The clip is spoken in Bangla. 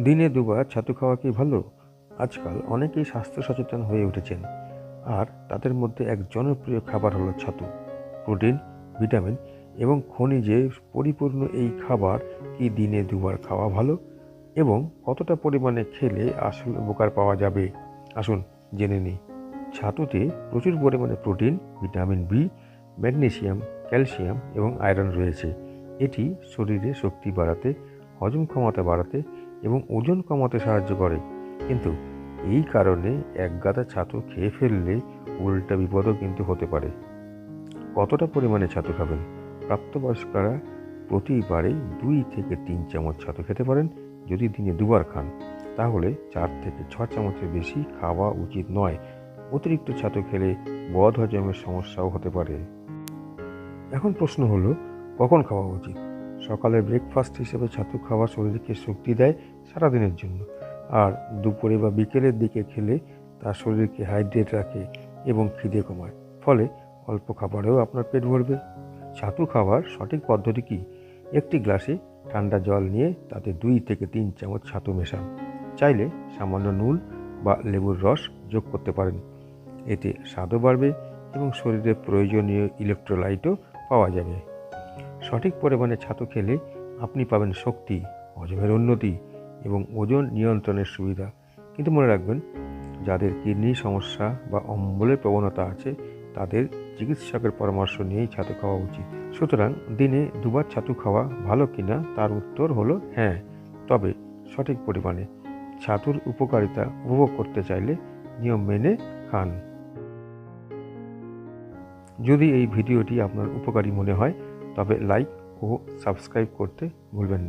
দিনে দুবার ছাতু খাওয়া কি ভালো? আজকাল অনেকেই স্বাস্থ্য সচেতন হয়ে উঠেছেন। আর তাদের মধ্যে এক জনপ্রিয় খাবার হলো ছাতু। প্রোটিন, ভিটামিন এবং খনিজে পরিপূর্ণ এই খাবার কি দিনে দুবার খাওয়া ভালো? এবং কতটা পরিমাণে খেলে আসল উপকার পাওয়া যাবে? আসুন জেনে নিই। ছাতুতে প্রচুর পরিমাণে protein, vitamin B, magnesium, calcium এবং আয়রন রয়েছে। এটি শরীরে শক্তি বাড়াতে, হজম ক্ষমতা বাড়াতে এবং ওজন কমাতে সাহায্য করে। কিন্তু এই কারণে এক গাদা ছাতু খেয়ে ফেললে উল্টা বিপদও কিন্তু হতে পারে। কতটা পরিমাণে ছাতু খাবেন? প্রাপ্তবয়স্করা প্রতিবারে দুই থেকে তিন চামচ ছাতু খেতে পারেন যদি দিনে দুবার খান। তাহলে চার থেকে ছ চামচের বেশি খাওয়া উচিত নয়। অতিরিক্ত ছাতু খেলে বদ হজমের সমস্যাও হতে পারে। এখন প্রশ্ন হলো, কখন খাওয়া উচিত? সকালে ব্রেকফাস্ট হিসেবে ছাতু খাওয়া শরীরকে শক্তি দেয় সারাদিনের জন্য। আর দুপুরে বা বিকেলের দিকে খেলে তা শরীরকে হাইড্রেট রাখে এবং খিদে কমায়। ফলে অল্প খাবারেও আপনার পেট ভরবে। ছাতু খাওয়ার সঠিক পদ্ধতি কি? একটি গ্লাসে ঠান্ডা জল নিয়ে তাতে দুই থেকে তিন চামচ ছাতু মেশান। চাইলে সামান্য নুন বা লেবুর রস যোগ করতে পারেন। এতে স্বাদও বাড়বে এবং শরীরে প্রয়োজনীয় ইলেকট্রোলাইটও পাওয়া যাবে। সঠিক পরিমাণে ছাতু খেলে আপনি পাবেন শক্তি হজমের উন্নতি এবং ওজন নিয়ন্ত্রণের সুবিধা। কিন্তু মনে রাখবেন, যাদের কিডনি সমস্যা বা অম্বলের প্রবণতা আছে, তাদের চিকিৎসকের পরামর্শ নিয়েই ছাতু খাওয়া উচিত। সুতরাং দিনে দুবার ছাতু খাওয়া ভালো কিনা তার উত্তর হলো হ্যাঁ। তবে সঠিক পরিমাণে ছাতুর উপকারিতা উপভোগ করতে চাইলে নিয়ম মেনে খান। যদি এই ভিডিওটি আপনার উপকারী মনে হয় তবে লাইক ও সাবস্ক্রাইব করতে ভুলবেন না